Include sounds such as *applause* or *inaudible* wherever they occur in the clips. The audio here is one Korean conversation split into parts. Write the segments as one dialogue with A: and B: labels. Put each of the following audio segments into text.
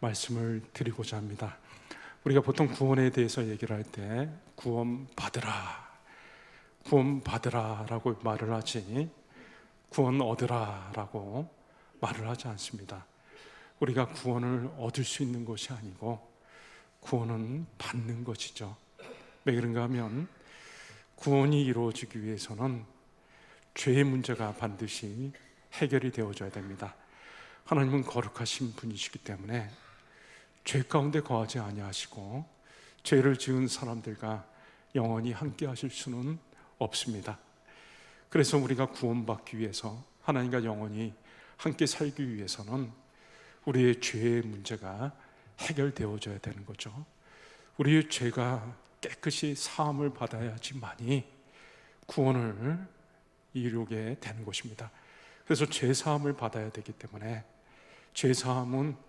A: 말씀을 드리고자 합니다. 우리가 보통 구원에 대해서 얘기를 할 때 구원 받으라, 구원 받으라라고 말을 하지 구원 얻으라라고 말을 하지 않습니다. 우리가 구원을 얻을 수 있는 것이 아니고 구원은 받는 것이죠. 왜 그런가 하면 구원이 이루어지기 위해서는 죄의 문제가 반드시 해결이 되어져야 됩니다. 하나님은 거룩하신 분이시기 때문에 죄 가운데 거하지 아니하시고 죄를 지은 사람들과 영원히 함께 하실 수는 없습니다. 그래서 우리가 구원받기 위해서 하나님과 영원히 함께 살기 위해서는 우리의 죄의 문제가 해결되어져야 되는 거죠. 우리의 죄가 깨끗이 사함을 받아야지만이 구원을 이루게 되는 것입니다. 그래서 죄 사함을 받아야 되기 때문에 죄 사함은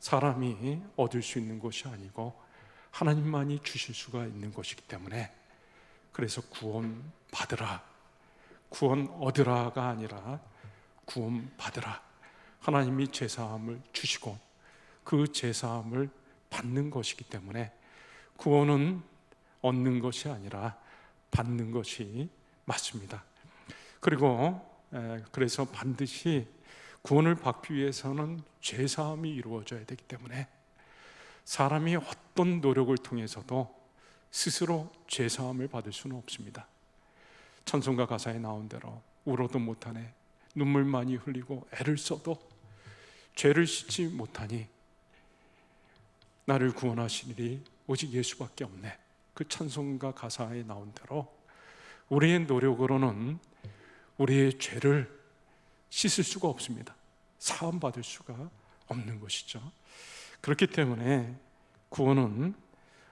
A: 사람이 얻을 수 있는 것이 아니고 하나님만이 주실 수가 있는 것이기 때문에 그래서 구원 받으라 구원 얻으라가 아니라 구원 받으라 하나님이 죄 사함을 주시고 그죄 사함을 받는 것이기 때문에 구원은 얻는 것이 아니라 받는 것이 맞습니다. 그리고 에, 그래서 반드시 구원을 받기 위해서는 죄 사함이 이루어져야 되기 때문에 사람이 어떤 노력을 통해서도 스스로 죄 사함을 받을 수는 없습니다. 찬송가 가사에 나온 대로 울어도 못하네 눈물 많이 흘리고 애를 써도 죄를 씻지 못하니 나를 구원하시니 오직 예수밖에 없네. 그 찬송가 가사에 나온 대로 우리의 노력으로는 우리의 죄를 씻을 수가 없습니다. 사함 받을 수가 없는 것이죠. 그렇기 때문에 구원은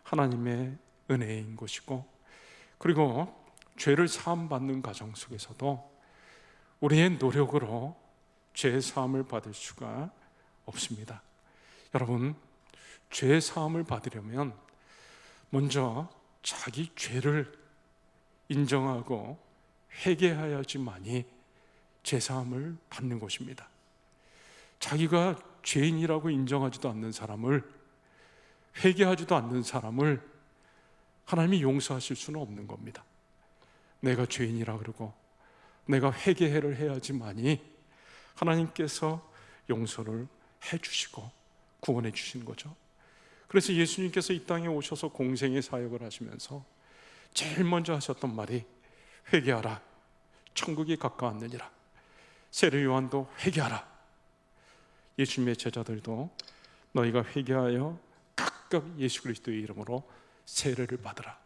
A: 하나님의 은혜인 것이고 그리고 죄를 사함 받는 과정 속에서도 우리의 노력으로 죄 사함을 받을 수가 없습니다. 여러분, 죄 사함을 받으려면 먼저 자기 죄를 인정하고 회개하야지만이 죄 사함을 받는 것입니다. 자기가 죄인이라고 인정하지도 않는 사람을 회개하지도 않는 사람을 하나님이 용서하실 수는 없는 겁니다. 내가 죄인이라 그러고 내가 회개를 해야지만이 하나님께서 용서를 해 주시고 구원해 주시는 거죠. 그래서 예수님께서 이 땅에 오셔서 공생의 사역을 하시면서 제일 먼저 하셨던 말이 회개하라. 천국이 가까웠느니라. 세례 요한도 회개하라. 예수님의 제자들도 너희가 회개하여 각각 예수 그리스도의 이름으로 세례를 받으라.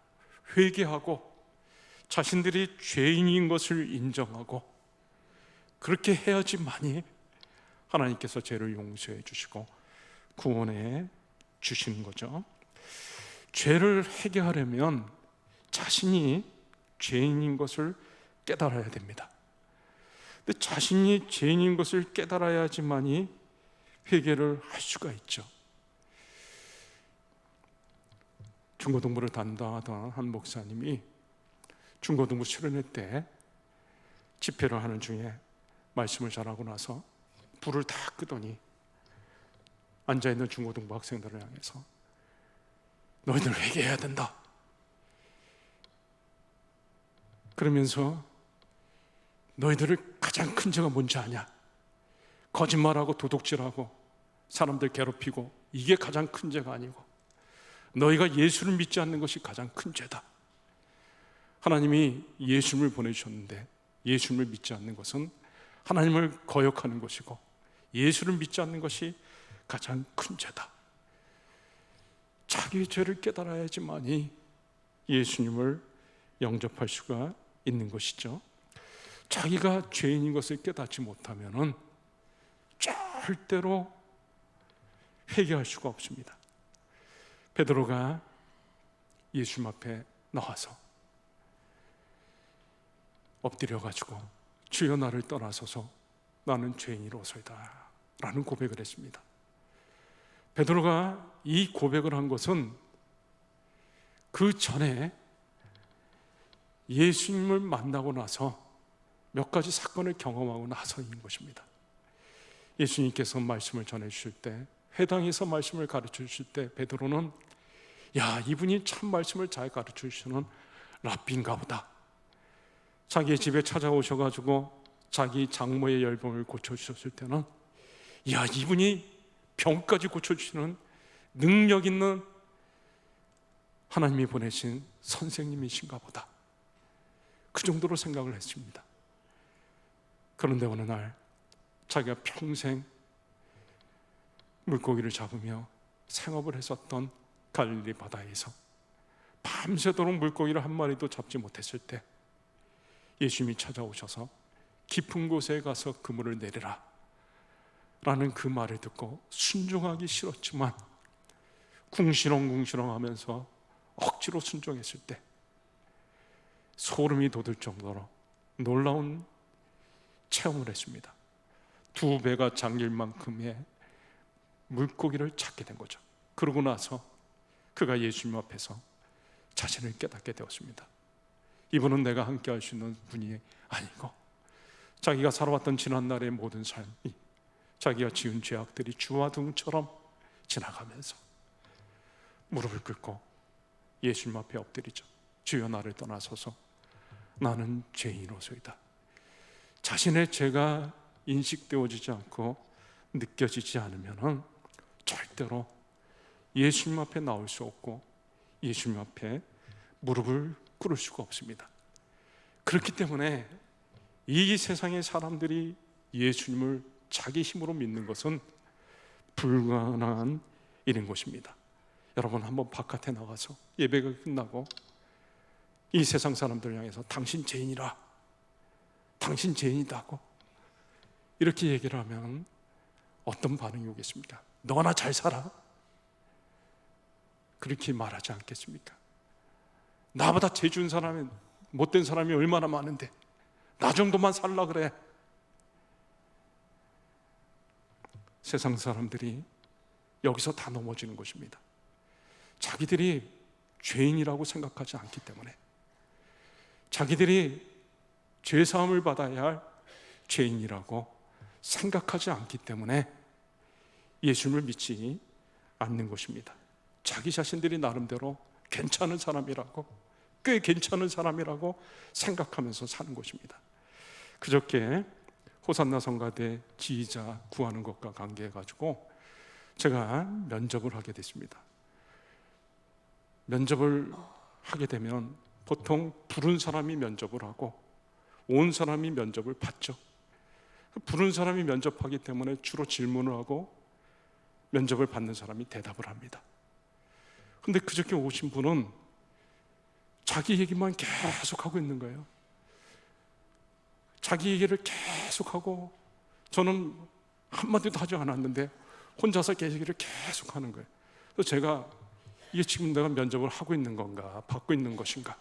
A: 회개하고 자신들이 죄인인 것을 인정하고 그렇게 해야지만이 하나님께서 죄를 용서해 주시고 구원해 주시는 거죠. 죄를 해결하려면 자신이 죄인인 것을 깨달아야 됩니다. 근데 자신이 죄인인 것을 깨달아야지만이 회개를 할 수가 있죠. 중고등부를 담당하던 한 목사님이 중고등부 수련회 때 집회를 하는 중에 말씀을 잘하고 나서 불을 다 끄더니 앉아 있는 중고등부 학생들을 향해서 너희들 회개해야 된다. 그러면서 너희들을 가장 큰 죄가 뭔지 아냐? 거짓말하고 도둑질하고 사람들 괴롭히고 이게 가장 큰 죄가 아니고 너희가 예수를 믿지 않는 것이 가장 큰 죄다. 하나님이 예수님을 보내주셨는데 예수님을 믿지 않는 것은 하나님을 거역하는 것이고 예수를 믿지 않는 것이 가장 큰 죄다. 자기의 죄를 깨달아야지만이 예수님을 영접할 수가 있는 것이죠. 자기가 죄인인 것을 깨닫지 못하면은 절대로 회개할 수가 없습니다. 베드로가 예수님 앞에 나와서 엎드려 가지고 주여 나를 떠나서서 나는 죄인이로소이다 라는 고백을 했습니다. 베드로가 이 고백을 한 것은 그 전에 예수님을 만나고 나서 몇 가지 사건을 경험하고 나서인 것입니다. 예수님께서 말씀을 전해 주실 때 회당에서 말씀을 가르쳐 주실 때 베드로는 야 이분이 참 말씀을 잘 가르쳐 주시는 랍비인가 보다. 자기 집에 찾아오셔가지고 자기 장모의 열병을 고쳐 주셨을 때는 야 이분이 병까지 고쳐 주시는 능력 있는 하나님이 보내신 선생님이신가 보다. 그 정도로 생각을 했습니다. 그런데 어느 날 자기가 평생 물고기를 잡으며 생업을 했었던 갈릴리 바다에서 밤새도록 물고기를 한 마리도 잡지 못했을 때 예수님이 찾아오셔서 깊은 곳에 가서 그물을 내리라 라는 그 말을 듣고 순종하기 싫었지만 궁시렁궁시렁 하면서 억지로 순종했을 때 소름이 돋을 정도로 놀라운 체험을 했습니다. 두 배가 잠길 만큼의 물고기를 찾게 된 거죠. 그러고 나서 그가 예수님 앞에서 자신을 깨닫게 되었습니다. 이분은 내가 함께 할 수 있는 분이 아니고 자기가 살아왔던 지난날의 모든 삶이 자기가 지은 죄악들이 주와 등처럼 지나가면서 무릎을 꿇고 예수님 앞에 엎드리죠. 주여 나를 떠나서서 나는 죄인으로서이다. 자신의 죄가 인식되어지지 않고 느껴지지 않으면은 절대로 예수님 앞에 나올 수 없고 예수님 앞에 무릎을 꿇을 수가 없습니다. 그렇기 때문에 이 세상의 사람들이 예수님을 자기 힘으로 믿는 것은 불가능한 일인 것입니다. 여러분 한번 바깥에 나가서 예배가 끝나고 이 세상 사람들 향해서 당신 죄인이라 당신 죄인이다고 이렇게 얘기를 하면 어떤 반응이 오겠습니까? 너나 잘 살아 그렇게 말하지 않겠습니까? 나보다 죄준 사람이 못된 사람이 얼마나 많은데 나 정도만 살라 그래 세상 사람들이 여기서 다 넘어지는 것입니다. 자기들이 죄인이라고 생각하지 않기 때문에 자기들이 죄 사함을 받아야 할 죄인이라고 생각하지 않기 때문에 예수님을 믿지 않는 것입니다. 자기 자신들이 나름대로 괜찮은 사람이라고 꽤 괜찮은 사람이라고 생각하면서 사는 것입니다. 그저께 호산나 성가대 지휘자 구하는 것과 관계해 가지고 제가 면접을 하게 됐습니다. 면접을 하게 되면 보통 부른 사람이 면접을 하고 온 사람이 면접을 받죠. 부른 사람이 면접하기 때문에 주로 질문을 하고 면접을 받는 사람이 대답을 합니다. 근데 그저께 오신 분은 자기 얘기만 계속 하고 있는 거예요. 자기 얘기를 계속 하고 저는 한마디도 하지 않았는데 혼자서 계시기를 계속 하는 거예요. 그래서 제가 이게 지금 내가 면접을 하고 있는 건가, 받고 있는 것인가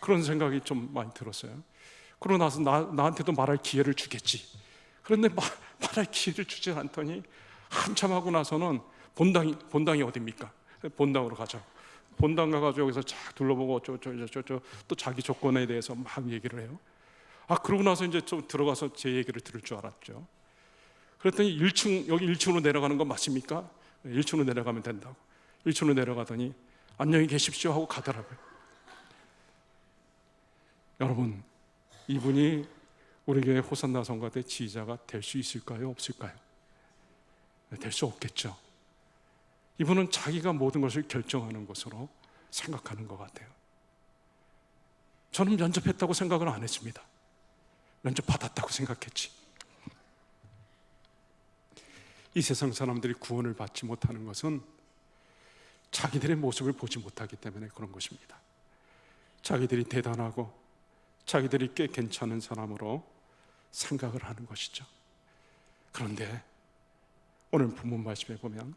A: 그런 생각이 좀 많이 들었어요. 그러고 나서 나, 나한테도 말할 기회를 주겠지. 그런데 말, *laughs* 말할 기회를 주지 않더니 한참 하고 나서는 본당이 본당이 어디입니까? 본당으로 가자. 본당 가가지고 여기서 쫙 둘러보고 저저저저 또 자기 조건에 대해서 막 얘기를 해요. 아 그러고 나서 이제 좀 들어가서 제 얘기를 들을 줄 알았죠. 그랬더니 1층 여기 1층으로 내려가는 건 맞습니까? 1층으로 내려가면 된다고. 1층으로 내려가더니 안녕히 계십시오 하고 가더라고요. 여러분 이분이 우리 교회 호산나 성가대 지휘자가 될 수 있을까요? 없을까요? 될 수 없겠죠. 이분은 자기가 모든 것을 결정하는 것으로 생각하는 것 같아요. 저는 면접했다고 생각을 안 했습니다. 면접 받았다고 생각했지. 이 세상 사람들이 구원을 받지 못하는 것은 자기들의 모습을 보지 못하기 때문에 그런 것입니다. 자기들이 대단하고 자기들이 꽤 괜찮은 사람으로 생각을 하는 것이죠. 그런데 오늘 본문 말씀에 보면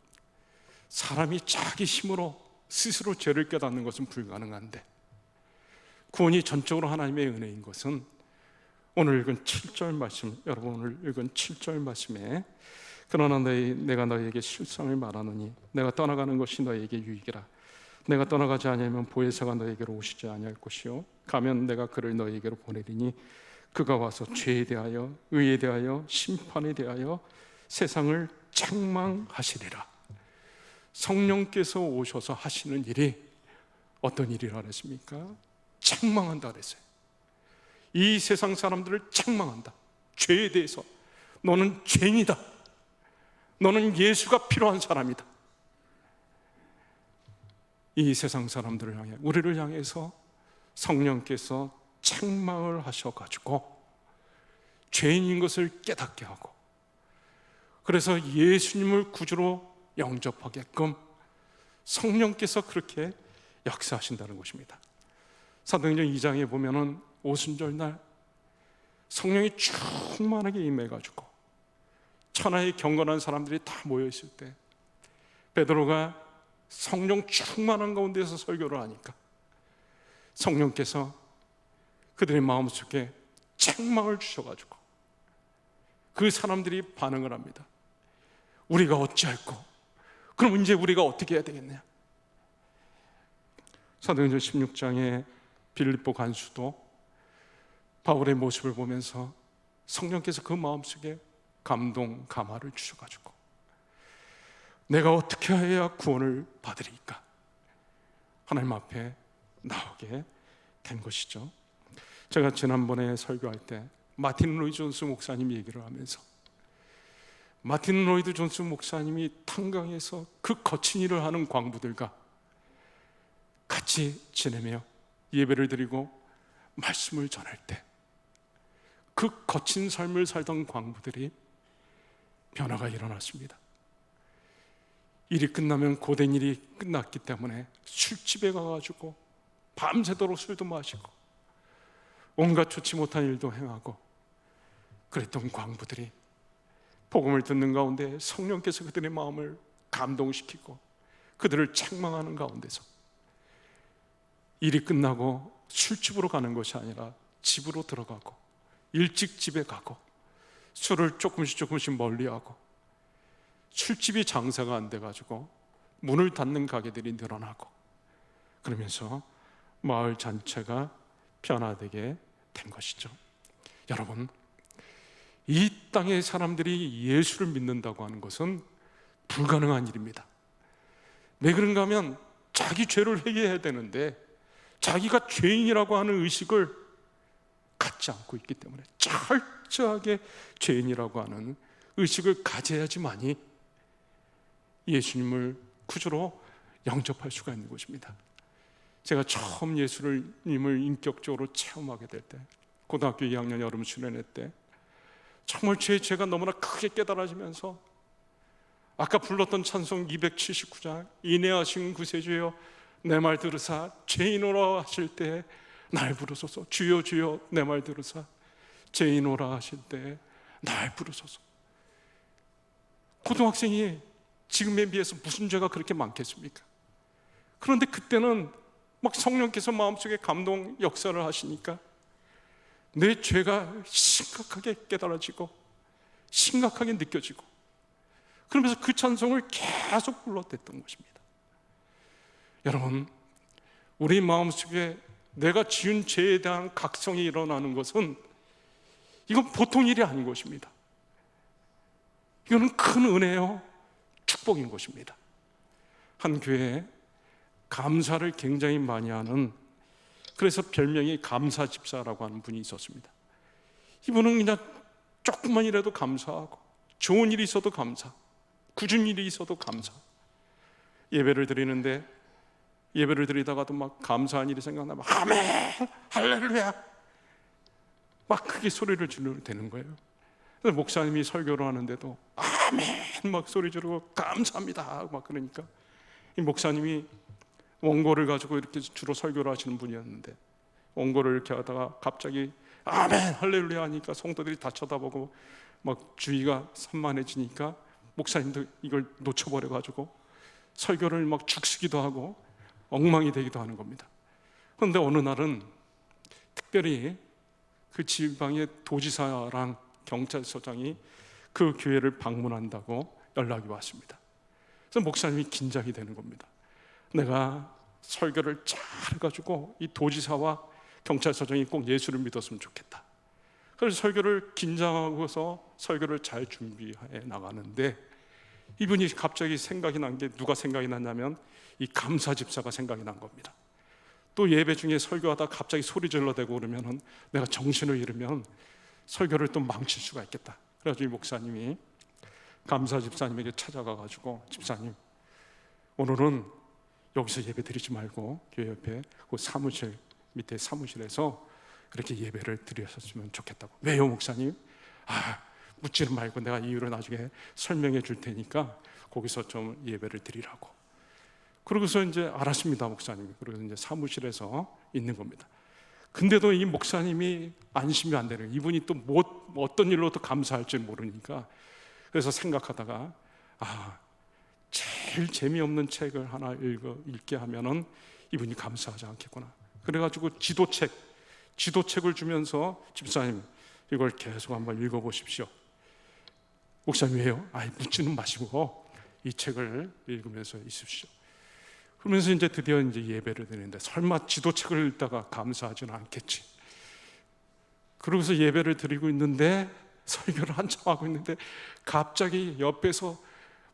A: 사람이 자기 힘으로 스스로 죄를 깨닫는 것은 불가능한데 구원이 전적으로 하나님의 은혜인 것은 오늘 읽은 7절 말씀 여러분 오늘 읽은 7절 말씀에 그러나 너희, 내가 너희에게 실상을 말하노니 내가 떠나가는 것이 너희에게 유익이라 내가 떠나가지 아니하면 보혜사가 너희에게로 오시지 아니할 것이요 가면 내가 그를 너희에게로 보내리니 그가 와서 죄에 대하여 의에 대하여 심판에 대하여 세상을 책망하시리라. 성령께서 오셔서 하시는 일이 어떤 일이라 그랬습니까? 책망한다 그랬어요. 이 세상 사람들을 책망한다. 죄에 대해서 너는 죄인이다. 너는 예수가 필요한 사람이다. 이 세상 사람들을 향해 우리를 향해서 성령께서 책망을 하셔가지고 죄인인 것을 깨닫게 하고 그래서 예수님을 구주로 영접하게끔 성령께서 그렇게 역사하신다는 것입니다. 사도행전 2장에 보면은 오순절 날 성령이 충만하게 임해가지고 천하의 경건한 사람들이 다 모여 있을 때 베드로가 성령 충만한 가운데서 설교를 하니까 성령께서 그들의 마음속에 책망을 주셔가지고 그 사람들이 반응을 합니다. 우리가 어찌할꼬? 그럼 이제 우리가 어떻게 해야 되겠냐? 사도행전 16장에 빌립보 간수도 바울의 모습을 보면서 성령께서 그 마음속에 감동, 감화를 주셔가지고 내가 어떻게 해야 구원을 받으리까? 하나님 앞에 나오게 된 것이죠. 제가 지난번에 설교할 때 마틴 로이 존스 목사님이 얘기를 하면서 마틴 로이드 존스 목사님이 탄강에서 그 거친 일을 하는 광부들과 같이 지내며 예배를 드리고 말씀을 전할 때 그 거친 삶을 살던 광부들이 변화가 일어났습니다. 일이 끝나면 고된 일이 끝났기 때문에 술집에 가가지고 밤새도록 술도 마시고 온갖 좋지 못한 일도 행하고 그랬던 광부들이 복음을 듣는 가운데 성령께서 그들의 마음을 감동시키고 그들을 책망하는 가운데서 일이 끝나고 술집으로 가는 것이 아니라 집으로 들어가고 일찍 집에 가고 술을 조금씩 조금씩 멀리하고 술집이 장사가 안 돼가지고 문을 닫는 가게들이 늘어나고 그러면서 마을 전체가 변화되게 된 것이죠. 여러분, 이 땅의 사람들이 예수를 믿는다고 하는 것은 불가능한 일입니다. 왜 그런가 하면 자기 죄를 회개해야 되는데 자기가 죄인이라고 하는 의식을 갖지 않고 있기 때문에 철저하게 죄인이라고 하는 의식을 가져야지만이 예수님을 구주로 영접할 수가 있는 것입니다. 제가 처음 예수님을 인격적으로 체험하게 될 때, 고등학교 2학년 여름 수련회 때, 정말 제 죄가 너무나 크게 깨달아지면서 아까 불렀던 찬송 279장 인내하신 구세주여 내 말 들으사 죄인오라 하실 때 날 부르소서 주여 주여 내 말 들으사 죄인오라 하실 때 날 부르소서 고등학생이 지금에 비해서 무슨 죄가 그렇게 많겠습니까? 그런데 그때는 막 성령께서 마음속에 감동 역사를 하시니까 내 죄가 심각하게 깨달아지고 심각하게 느껴지고 그러면서 그 찬송을 계속 불렀댔던 것입니다. 여러분, 우리 마음속에 내가 지은 죄에 대한 각성이 일어나는 것은 이건 보통 일이 아닌 것입니다. 이거는 큰 은혜요, 축복인 것입니다. 한 교회에 감사를 굉장히 많이 하는 그래서 별명이 감사 집사라고 하는 분이 있었습니다. 이분은 그냥 조금만이라도 감사하고 좋은 일이 있어도 감사, 굳은 일이 있어도 감사. 예배를 드리는데 예배를 드리다가도 막 감사한 일이 생각나면 아멘, 할렐루야, 막 크게 소리를 지르면 되는 거예요. 목사님이 설교를 하는데도 아 멘 막 소리 지르고 감사합니다 막 그러니까 이 목사님이 원고를 가지고 이렇게 주로 설교를 하시는 분이었는데 원고를 이렇게 하다가 갑자기 아멘 할렐루야 하니까 성도들이 다 쳐다보고 막 주의가 산만해지니까 목사님도 이걸 놓쳐버려 가지고 설교를 막 죽쓰기도 하고 엉망이 되기도 하는 겁니다. 그런데 어느 날은 특별히 그 지방의 도지사랑 경찰서장이 그 교회를 방문한다고 연락이 왔습니다. 그래서 목사님이 긴장이 되는 겁니다. 내가 설교를 잘 해가지고 이 도지사와 경찰서장이 꼭 예수를 믿었으면 좋겠다. 그래서 설교를 긴장하고서 설교를 잘 준비해 나가는데 이분이 갑자기 생각이 난 게 누가 생각이 났냐면 이 감사 집사가 생각이 난 겁니다. 또 예배 중에 설교하다 갑자기 소리 질러대고 그러면은 내가 정신을 잃으면 설교를 또 망칠 수가 있겠다. 그래가지고 이 목사님이 감사 집사님에게 찾아가 가지고 집사님 오늘은 여기서 예배 드리지 말고 교회 옆에 그 사무실 밑에 사무실에서 그렇게 예배를 드렸었으면 좋겠다고. 왜요, 목사님? 아, 묻지는 말고 내가 이유를 나중에 설명해 줄 테니까 거기서 좀 예배를 드리라고. 그러고서 이제 알았습니다, 목사님이. 그리고 이제 사무실에서 있는 겁니다. 근데도 이 목사님이 안심이 안 되는. 이분이 또 뭐, 어떤 일로 또 감사할지 모르니까 그래서 생각하다가 아 제일 재미없는 책을 하나 읽어, 읽게 하면은 이분이 감사하지 않겠구나. 그래가지고 지도책, 지도책을 주면서 집사님 이걸 계속 한번 읽어보십시오. 목사님 왜요? 아이 묻지는 마시고 이 책을 읽으면서 있으십시오. 그러면서 이제 드디어 이제 예배를 드리는데 설마 지도책을 읽다가 감사하지는 않겠지. 그러고서 예배를 드리고 있는데 설교를 한참 하고 있는데 갑자기 옆에서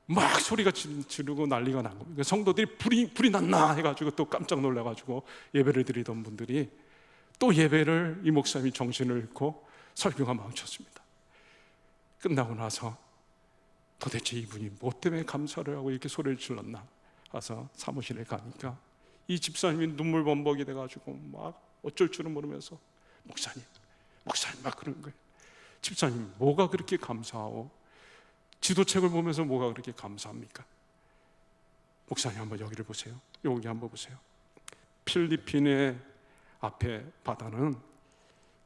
A: 막 소리가 지- 지르고 난리가 난 거예요. 성도들이 불이 불이 났나 해가지고 또 깜짝 놀라가지고 예배를 드리던 분들이 또 예배를 이 목사님이 정신을 잃고 설교가 망쳤습니다. 끝나고 나서 도대체 이분이 뭐 때문에 감사를 하고 이렇게 소리를 질렀나 와서 사무실에 가니까 이 집사님이 눈물 범벅이 돼가지고 막 어쩔 줄은 모르면서 목사님, 목사님 막 그런 거예요. 집사님 뭐가 그렇게 감사하오? 지도책을 보면서 뭐가 그렇게 감사합니까? 목사님 한번 여기를 보세요. 여기 한번 보세요. 필리핀의 앞에 바다는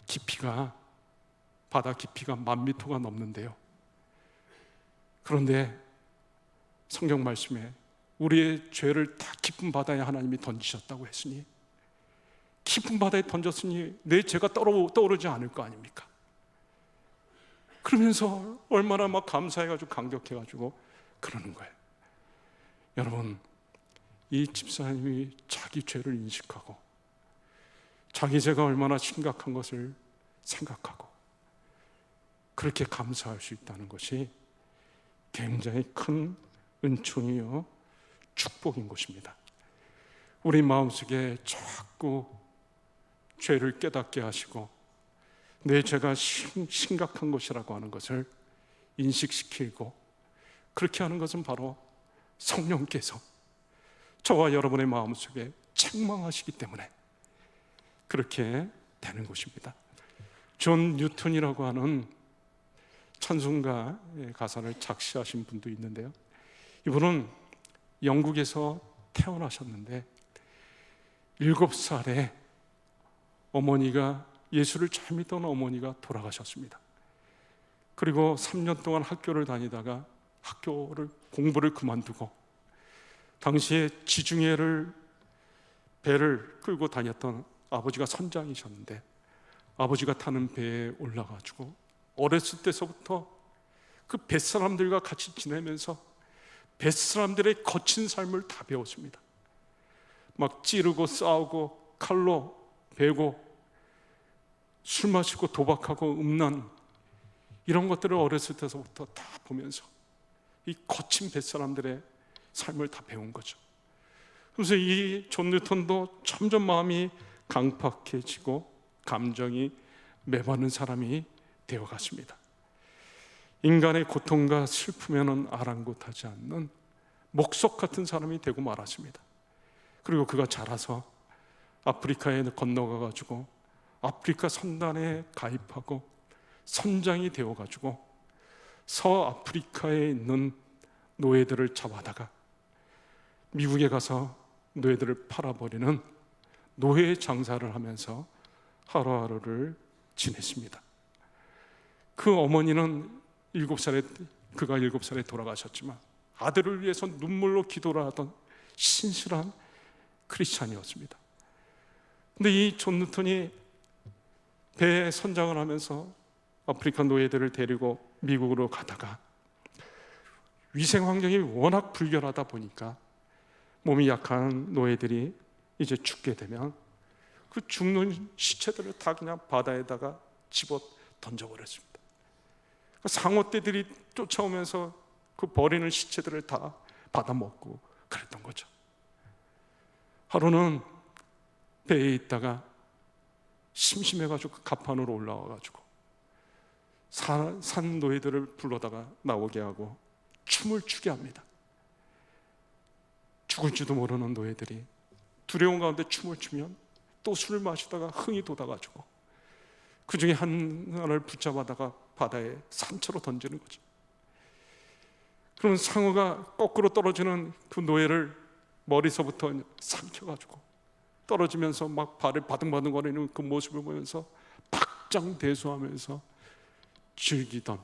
A: 깊이가 바다 깊이가 만 미터가 넘는데요. 그런데 성경 말씀에 우리의 죄를 다 깊은 바다에 하나님이 던지셨다고 했으니 깊은 바다에 던졌으니 내 죄가 떠오르, 떠오르지 않을 거 아닙니까? 그러면서 얼마나 막 감사해가지고 감격해가지고 그러는 거예요. 여러분, 이 집사님이 자기 죄를 인식하고 자기 죄가 얼마나 심각한 것을 생각하고 그렇게 감사할 수 있다는 것이 굉장히 큰 은총이요 축복인 것입니다. 우리 마음속에 자꾸 죄를 깨닫게 하시고 내 죄가 심- 심각한 것이라고 하는 것을 인식시키고 그렇게 하는 것은 바로 성령께서 저와 여러분의 마음속에 책망하시기 때문에 그렇게 되는 것입니다. 존 뉴턴이라고 하는 찬송가의 가사를 작시하신 분도 있는데요. 이분은 영국에서 태어나셨는데 일곱 살에 어머니가 예수를 잘 믿던 어머니가 돌아가셨습니다. 그리고 3년 동안 학교를 다니다가 학교를 공부를 그만두고 당시에 지중해를 배를 끌고 다녔던 아버지가 선장이셨는데 아버지가 타는 배에 올라가지고 어렸을 때서부터 그 뱃사람들과 같이 지내면서 뱃사람들의 거친 삶을 다 배웠습니다. 막 찌르고 싸우고 칼로 베고 술 마시고 도박하고 음란 이런 것들을 어렸을 때서부터 다 보면서 이 거친 뱃사람들의 삶을 다 배운 거죠. 그래서 이 존 뉴턴도 점점 마음이 강팍해지고 감정이 매받는 사람이 되어갔습니다. 인간의 고통과 슬픔에는 아랑곳하지 않는 목석 같은 사람이 되고 말았습니다. 그리고 그가 자라서 아프리카에 건너가 가지고 아프리카 선단에 가입하고 선장이 되어 가지고 서아프리카에 있는 노예들을 잡아다가 미국에 가서 노예들을 팔아버리는 노예 장사를 하면서 하루하루를 지냈습니다. 그 어머니는 일곱 살에 그가 일곱 살에 돌아가셨지만 아들을 위해서 눈물로 기도를 하던 신실한 크리스찬이었습니다. 근데 이존 뉴턴이 배 선장을 하면서 아프리카 노예들을 데리고 미국으로 가다가 위생 환경이 워낙 불결하다 보니까 몸이 약한 노예들이 이제 죽게 되면 그 죽는 시체들을 다 그냥 바다에다가 집어 던져버렸습니다. 그 상어떼들이 쫓아오면서 그 버리는 시체들을 다 받아 먹고 그랬던 거죠. 하루는 배에 있다가 심심해가지고 그 갑판으로 올라와가지고 산, 산 노예들을 불러다가 나오게 하고 춤을 추게 합니다. 죽을지도 모르는 노예들이 두려운 가운데 춤을 추면 또 술을 마시다가 흥이 돋아가지고 그 중에 하나를 붙잡아다가 바다에 산채로 던지는 거죠. 그럼 상어가 거꾸로 떨어지는 그 노예를 머리서부터 삼켜가지고 떨어지면서 막 발을 바둥바둥거리는 그 모습을 보면서 박장대소하면서 즐기던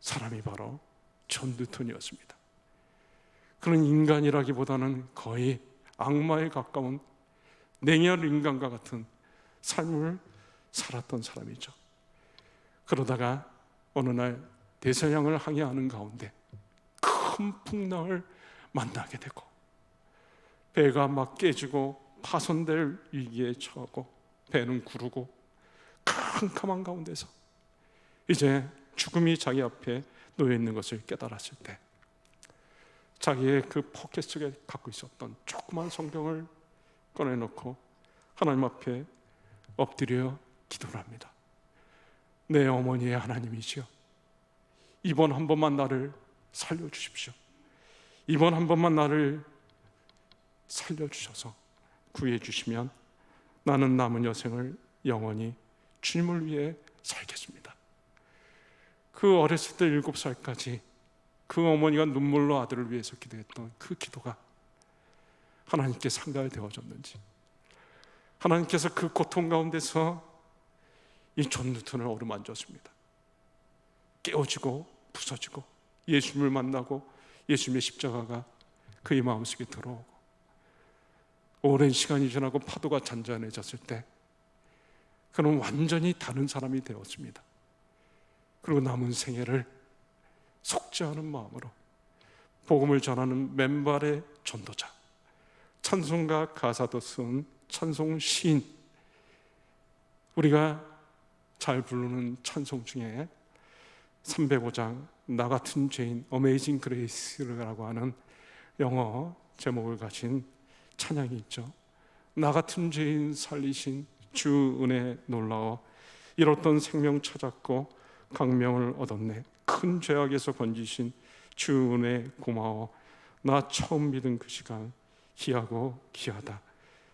A: 사람이 바로 존 뉴턴이었습니다. 그런 인간이라기보다는 거의 악마에 가까운 냉혈 인간과 같은 삶을 살았던 사람이죠. 그러다가 어느 날 대서양을 항해하는 가운데 큰 풍랑을 만나게 되고 배가 막 깨지고 파손될 위기에 처하고 배는 구르고 캄캄한 가운데서 이제 죽음이 자기 앞에 놓여 있는 것을 깨달았을 때 자기의 그 포켓 속에 갖고 있었던 조그만 성경을 꺼내놓고 하나님 앞에 엎드려 기도를 합니다. 내 어머니의 하나님이시여 이번 한 번만 나를 살려주십시오. 이번 한 번만 나를 살려주셔서 구해주시면 나는 남은 여생을 영원히 주님을 위해 살겠습니다. 그 어렸을 때 일곱 살까지 그 어머니가 눈물로 아들을 위해서 기도했던 그 기도가 하나님께 상달되어졌는지 하나님께서 그 고통 가운데서 이존 뉴턴을 어루만졌습니다. 깨어지고 부서지고 예수님을 만나고 예수님의 십자가가 그의 마음속에 들어오고 오랜 시간이 지나고 파도가 잔잔해졌을 때 그는 완전히 다른 사람이 되었습니다. 그리고 남은 생애를 속죄하는 마음으로 복음을 전하는 맨발의 전도자 찬송가 가사도 쓴 찬송 시인 우리가 잘 부르는 찬송 중에 305장 나 같은 죄인 어메이징 그레이스라고 하는 영어 제목을 가진 찬양이 있죠. 나 같은 죄인 살리신 주 은혜 놀라워 잃었던 생명 찾았고 강명을 얻었네. 큰 죄악에서 건지신 주 은혜 고마워. 나 처음 믿은 그 시간 희하고 귀하다.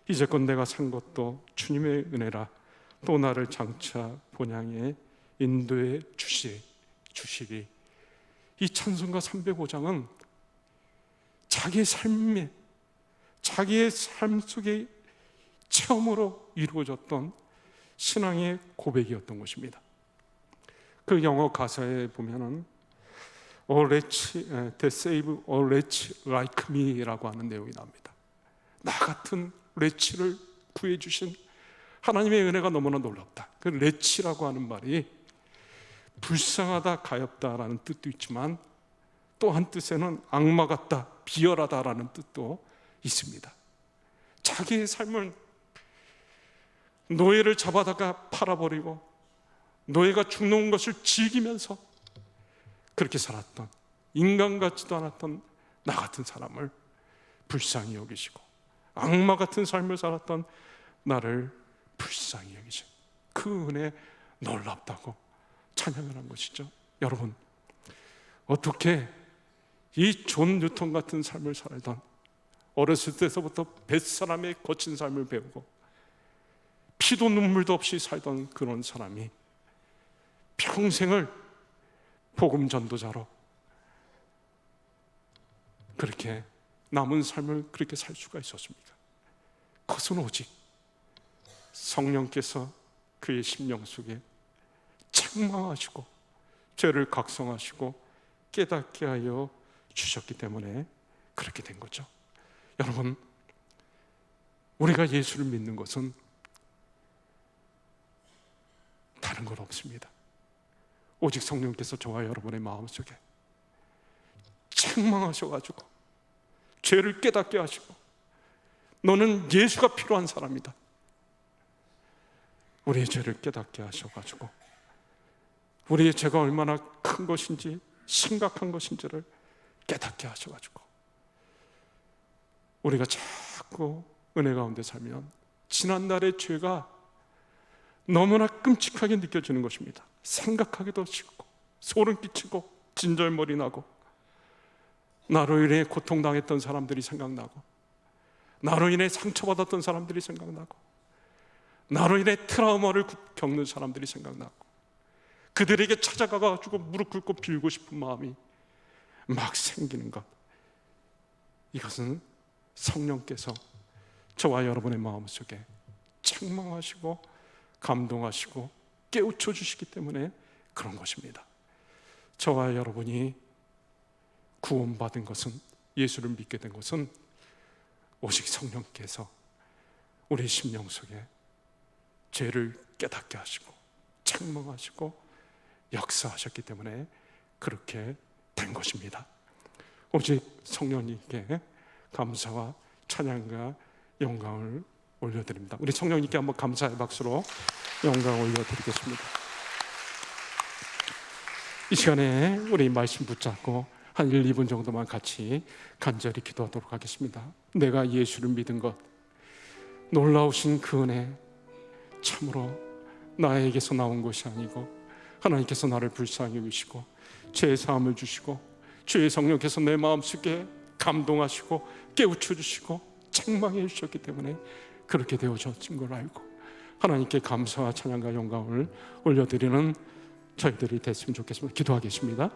A: 이제껏 내가 산 것도 주님의 은혜라. 또 나를 장차 본향에 인도해 주시, 주시리. 이 찬송가 305장은 자기의 삶에 자기의 삶 속에 처음으로 이루어졌던 신앙의 고백이었던 것입니다. 그 영어 가사에 보면은 A wretch, they save a wretch like me라고 하는 내용이 나옵니다. 나 같은 레치를 구해주신 하나님의 은혜가 너무나 놀랍다. 그 레치라고 하는 말이 불쌍하다, 가엽다라는 뜻도 있지만 또 한 뜻에는 악마 같다, 비열하다라는 뜻도 있습니다. 자기의 삶을 노예를 잡아다가 팔아버리고 노예가 죽는 것을 즐기면서 그렇게 살았던 인간 같지도 않았던 나 같은 사람을 불쌍히 여기시고 악마 같은 삶을 살았던 나를 불쌍히 여기신 그 은혜 놀랍다고 찬양을 한 것이죠. 여러분 어떻게 이 존 뉴턴 같은 삶을 살던 어렸을 때서부터 뱃사람의 거친 삶을 배우고 피도 눈물도 없이 살던 그런 사람이 평생을 복음 전도자로 그렇게 남은 삶을 그렇게 살 수가 있었습니까? 그것은 오직 성령께서 그의 심령 속에 책망하시고 죄를 각성하시고 깨닫게 하여 주셨기 때문에 그렇게 된 거죠. 여러분, 우리가 예수를 믿는 것은 다른 건 없습니다. 오직 성령께서 저와 여러분의 마음속에 책망하셔가지고 죄를 깨닫게 하시고 너는 예수가 필요한 사람이다. 우리의 죄를 깨닫게 하셔가지고 우리의 죄가 얼마나 큰 것인지 심각한 것인지를 깨닫게 하셔가지고 우리가 자꾸 은혜 가운데 살면 지난날의 죄가 너무나 끔찍하게 느껴지는 것입니다. 생각하기도 싫고 소름 끼치고 진절머리 나고 나로 인해 고통당했던 사람들이 생각나고 나로 인해 상처받았던 사람들이 생각나고 나로 인해 트라우마를 겪는 사람들이 생각나고 그들에게 찾아가 가지고 무릎 꿇고 빌고 싶은 마음이 막 생기는 것 이것은 성령께서 저와 여러분의 마음 속에 책망하시고 감동하시고 깨우쳐 주시기 때문에 그런 것입니다. 저와 여러분이 구원받은 것은 예수를 믿게 된 것은 오직 성령께서 우리 심령 속에 죄를 깨닫게 하시고 책망하시고 역사하셨기 때문에 그렇게 된 것입니다. 오직 성령님께 감사와 찬양과 영광을 올려드립니다. 우리 성령님께 한번 감사의 박수로 영광 올려드리겠습니다. 이 시간에 우리 말씀 붙잡고 한 1, 2분 정도만 같이 간절히 기도하도록 하겠습니다. 내가 예수를 믿은 것 놀라우신 그 은혜 참으로 나에게서 나온 것이 아니고 하나님께서 나를 불쌍히 여기시고 죄의 사함을 주시고 주의 성령께서 내 마음속에 감동하시고 깨우쳐 주시고 책망해 주셨기 때문에 그렇게 되어졌인 걸 알고 하나님께 감사와 찬양과 영광을 올려드리는 저희들이 됐으면 좋겠습니다. 기도하겠습니다.